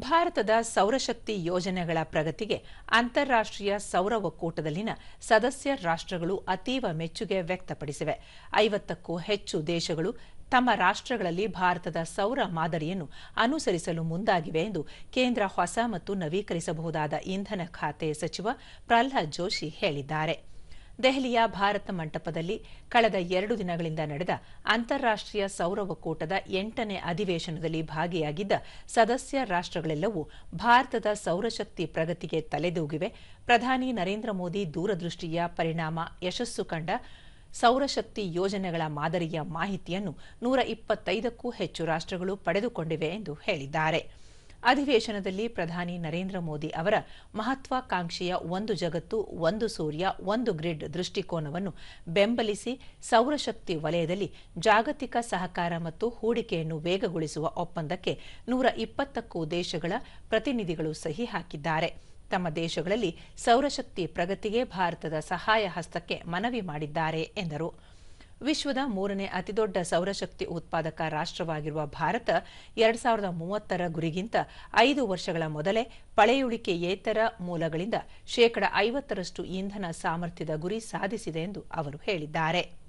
ಭಾರತದ ಸೌರಶಕ್ತಿ ಯೋಜನೆಗಳ ಪ್ರಗತಿಗೆ ಅಂತಾರಾಷ್ಟ್ರೀಯ ಸೌರ ಒಕ್ಕೂಟದಲ್ಲಿನ ಸದಸ್ಯ ರಾಷ್ಟ್ರಗಳು ಅತೀವ ಮೆಚ್ಚುಗೆ ವ್ಯಕ್ತಪಡಿಸಿವೆ. ಐವತ್ತಕ್ಕೂ ಹೆಚ್ಚು ದೇಶಗಳು ತಮ್ಮ ರಾಷ್ಟ್ರಗಳಲ್ಲಿ ಭಾರತದ ಸೌರ ಮಾದರಿಯನ್ನು ಅನುಸರಿಸಲು ಮುಂದಾಗಿವೆ ಎಂದು ಕೇಂದ್ರ ಹೊಸ ಮತ್ತು ನವೀಕರಿಸಬಹುದಾದ ಇಂಧನ ಖಾತೆ ಸಚಿವ ಪ್ರಹ್ಲಾದ್ ಜೋಶಿ ಹೇಳಿದ್ದಾರೆ. ದೆಹಲಿಯ ಭಾರತ ಮಂಟಪದಲ್ಲಿ ಕಳೆದ ಎರಡು ದಿನಗಳಿಂದ ನಡೆದ ಅಂತಾರಾಷ್ಟ್ರೀಯ ಸೌರ ಒಕ್ಕೂಟದ ಎಂಟನೇ ಅಧಿವೇಶನದಲ್ಲಿ ಭಾಗಿಯಾಗಿದ್ದ ಸದಸ್ಯ ರಾಷ್ಟ್ರಗಳೆಲ್ಲವೂ ಭಾರತದ ಸೌರಶಕ್ತಿ ಪ್ರಗತಿಗೆ ತಲೆದೂಗಿವೆ. ಪ್ರಧಾನಿ ನರೇಂದ್ರ ಮೋದಿ ದೂರದೃಷ್ಟಿಯ ಪರಿಣಾಮ ಯಶಸ್ಸು ಕಂಡ ಸೌರಶಕ್ತಿ ಯೋಜನೆಗಳ ಮಾದರಿಯ ಮಾಹಿತಿಯನ್ನು ನೂರ ಇಪ್ಪತ್ತೈದಕ್ಕೂ ಹೆಚ್ಚು ರಾಷ್ಟ್ರಗಳು ಪಡೆದುಕೊಂಡಿವೆ ಎಂದು ಹೇಳಿದ್ದಾರೆ. ಅಧಿವೇಶನದಲ್ಲಿ ಪ್ರಧಾನಿ ನರೇಂದ್ರ ಮೋದಿ ಅವರ ಮಹತ್ವಾಕಾಂಕ್ಷೆಯ ಒಂದು ಜಗತ್ತು, ಒಂದು ಸೂರ್ಯ, ಒಂದು ಗ್ರಿಡ್ ದೃಷ್ಟಿಕೋನವನ್ನು ಬೆಂಬಲಿಸಿ ಸೌರಶಕ್ತಿ ವಲಯದಲ್ಲಿ ಜಾಗತಿಕ ಸಹಕಾರ ಮತ್ತು ಹೂಡಿಕೆಯನ್ನು ವೇಗಗೊಳಿಸುವ ಒಪ್ಪಂದಕ್ಕೆ ನೂರ ಇಪ್ಪತ್ತಕ್ಕೂ ದೇಶಗಳ ಪ್ರತಿನಿಧಿಗಳು ಸಹಿ ಹಾಕಿದ್ದಾರೆ. ತಮ್ಮ ದೇಶಗಳಲ್ಲಿ ಸೌರಶಕ್ತಿ ಪ್ರಗತಿಗೆ ಭಾರತದ ಸಹಾಯ ಹಸ್ತಕ್ಕೆ ಮನವಿ ಮಾಡಿದ್ದಾರೆ, ಎಂದರು. ವಿಶ್ವದ ಮೂರನೇ ಅತಿದೊಡ್ಡ ಸೌರಶಕ್ತಿ ಉತ್ಪಾದಕ ರಾಷ್ಟ್ರವಾಗಿರುವ ಭಾರತ ಎರಡ್ ಸಾವಿರದ ಮೂವತ್ತರ ಗುರಿಗಿಂತ ಐದು ವರ್ಷಗಳ ಮೊದಲೇ ಪಳೆಯುಳಿಕೆಯೇತರ ಮೂಲಗಳಿಂದ ಶೇಕಡ ಐವತ್ತರಷ್ಟು ಇಂಧನ ಸಾಮರ್ಥ್ಯದ ಗುರಿ ಸಾಧಿಸಿದೆ ಎಂದು ಅವರು ಹೇಳಿದ್ದಾರೆ.